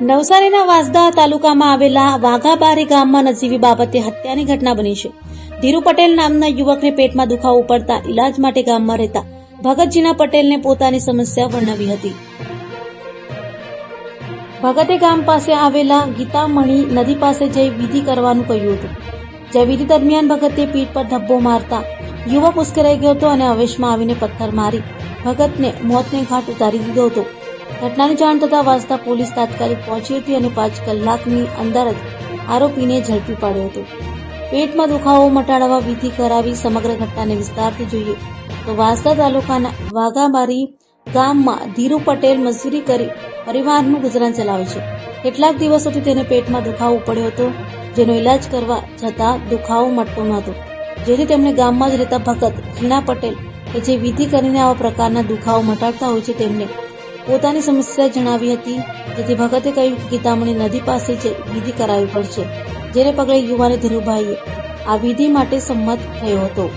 નવસારીના વાંસદા તાલુકામાં આવેલા વાઘાબારી ગામમાં નજીવી બાબતે હત્યાની ઘટના બની છે. ધીરુ પટેલ નામના યુવકને પેટમાં દુખાવો પડતા ઇલાજ માટે ગામમાં રહેતા ભગતજીના પટેલને પોતાની સમસ્યા વર્ણવી હતી. ભગતે ગામ પાસે આવેલા ગીતામણી નદી પાસે જઈ વિધિ કરવાનું કહ્યું હતું. જે વિધિ દરમિયાન ભગતે પીઠ પર ધબ્બો મારતા યુવક ઉશ્કેરાઈ ગયો હતો અને અવેશમાં આવીને પથ્થર મારી ભગતને મોતને ઘાટ ઉતારી દીધો હતો. ઘટનાની જાણ થતાં વાંસદા પોલીસ તાત્કાલિક પહોંચી હતી અને પાંચ કલાકની અંદર જ આરોપીને ઝડપી પાડ્યો હતો. પેટમાં દુખાવો મટાડવા વિધિ કરાવી સમગ્ર ઘટનાને વિસ્તારથી જોઈએ તો વાંસદા તાલુકાના વાઘાબારી ગામમાં ધીરુ પટેલ મજૂરી કરી પરિવારનું ગુજરાન ચલાવે છે. કેટલાક દિવસોથી તેને પેટમાં દુખાવો પડ્યો હતો, જેનો ઈલાજ કરવા જતાં દુખાવો મટતો હતો. જેથી તેમણે ગામમાં જ રહેતા ભગત ઝીણા પટેલ કે જે વિધિ કરીને આવા પ્રકારના દુખાવો મટાડતા હોય છે, તેમને પોતાની સમસ્યા જણાવી હતી. જેથી ભગતે કહ્યું કે ગીતામણી નદી પાસે વિધિ કરાવવી પડશે. જેને પગલે યુવાને ધીરુભાઈએ આ વિધિ માટે સંમત થયો હતો.